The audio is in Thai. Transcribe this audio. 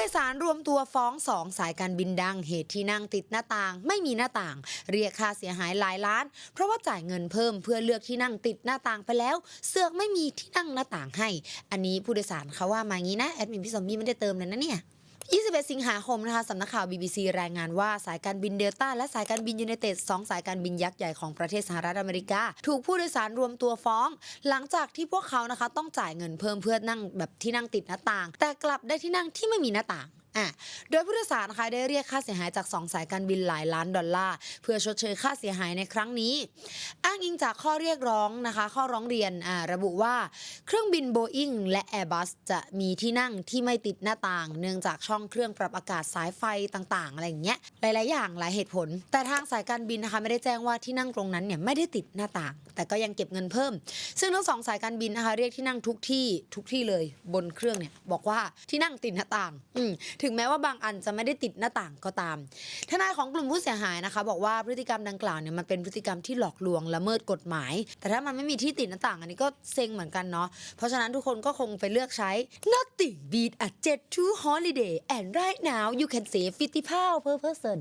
โดยสารรวมตัวฟ้องสองสายการบินดังเหตุที่นั่งติดหน้าต่าง ไม่มีหน้าต่าง เรียกค่าเสียหายหลายล้าน เพราะว่าจ่ายเงินเพิ่มเพื่อเลือกที่นั่งติดหน้าต่างไปแล้ว เสือกไม่มีที่นั่งหน้าต่างให้ อันนี้ผู้โดยสารเขาว่ามางี้นะแอดมินพี่สมมีไม่ได้เติมเลยนะเนี่ย 21 สิงหาคมนะคะสำนักข่าว BBC รายงานว่าสายการบินเดลต้าและสายการบินยูเนเต็ดสองสายการบินยักษ์ใหญ่ของประเทศสหรัฐอเมริกา ถูกผู้โดยสารรวมตัวฟ้อง หลังจากที่พวกเขานะคะต้องจ่ายเงินเพิ่มเพื่อนั่งแบบที่นั่งติดหน้าต่าง แต่กลับได้ที่นั่งที่ไม่มีหน้าต่าง อะโดยผู้โดยสารนะคะได้เรียกค่าเสียหายจาก 2 สายการบินหลายล้านดอลลาร์เพื่อชดเชยค่าเสียหายในครั้งนี้ อ้างอิงจากข้อเรียกร้องนะคะ ข้อร้องเรียนอ่าระบุว่าเครื่องบิน Boeing และ Airbus จะมีที่นั่งที่ไม่ติดหน้าต่าง เนื่องจากช่องเครื่องปรับอากาศสายไฟต่างๆ อะไรอย่างเงี้ยหลายๆ อย่างหลายเหตุผล แต่ทางสายการบินนะคะไม่ได้แจ้งว่าที่นั่งตรงนั้นเนี่ยไม่ได้ติดหน้าต่าง แต่ก็ยังเก็บเงินเพิ่ม ซึ่งทั้งสองสายการบินนะคะเรียกที่นั่งทุกที่ทุกที่เลยบนเครื่องเนี่ยบอกว่าที่นั่งติดหน้าต่างอืมถึงแม้ว่าบางอันจะไม่ได้ติดหน้าต่างก็ตาม ทนายของกลุ่มผู้เสียหายนะคะ บอกว่าพฤติกรรมดังกล่าวเนี่ยมันเป็นพฤติกรรมที่หลอกลวงละเมิดกฎหมาย แต่ถ้ามันไม่มีที่ติดหน้าต่างอันนี้ก็เซ็งเหมือนกันเนาะเพราะฉะนั้นทุกคนก็คงไปเลือกใช้ nothing beat a jet to holiday and right now you can save 50 pound per person